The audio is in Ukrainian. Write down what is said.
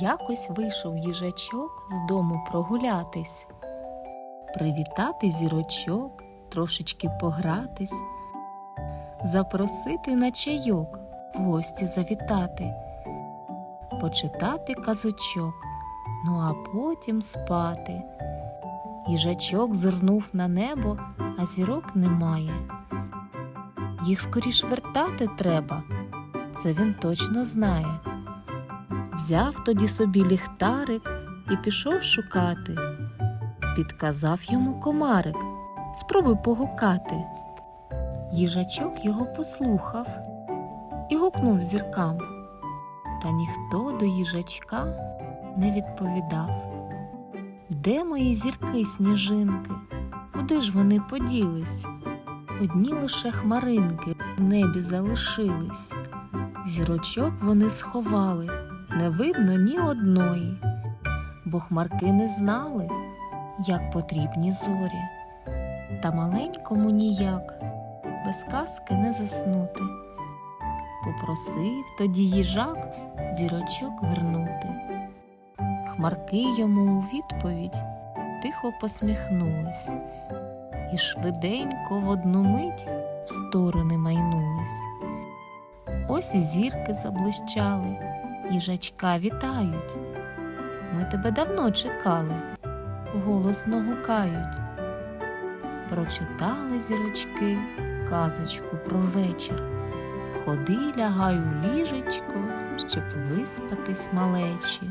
Якось вийшов їжачок з дому прогулятись, привітати зірочок, трошечки погратись, запросити на чайок, в гості завітати, почитати казочок, ну а потім спати. Їжачок зирнув на небо, а зірок немає. Їх скоріш вертати треба, це він точно знає. Взяв тоді собі ліхтарик і пішов шукати. Підказав йому комарик. Спробуй погукати. Їжачок його послухав і гукнув зіркам. Та ніхто до їжачка не відповідав. Де мої зірки, сніжинки? Куди ж вони поділись? Одні лише хмаринки в небі залишились. Зірочок вони сховали, не видно ні одної, бо хмарки не знали, як потрібні зорі. Та маленькому ніяк без казки не заснути. Попросив тоді їжак зірочок вернути. Хмарки йому у відповідь тихо посміхнулись, і швиденько в одну мить в сторони майнулись. Ось і зірки заблищали, їжачка вітають. Ми тебе давно чекали, голосно гукають. Прочитали зірочки казочку про вечір. Ходи лягай у ліжечко, щоб виспатись малечі.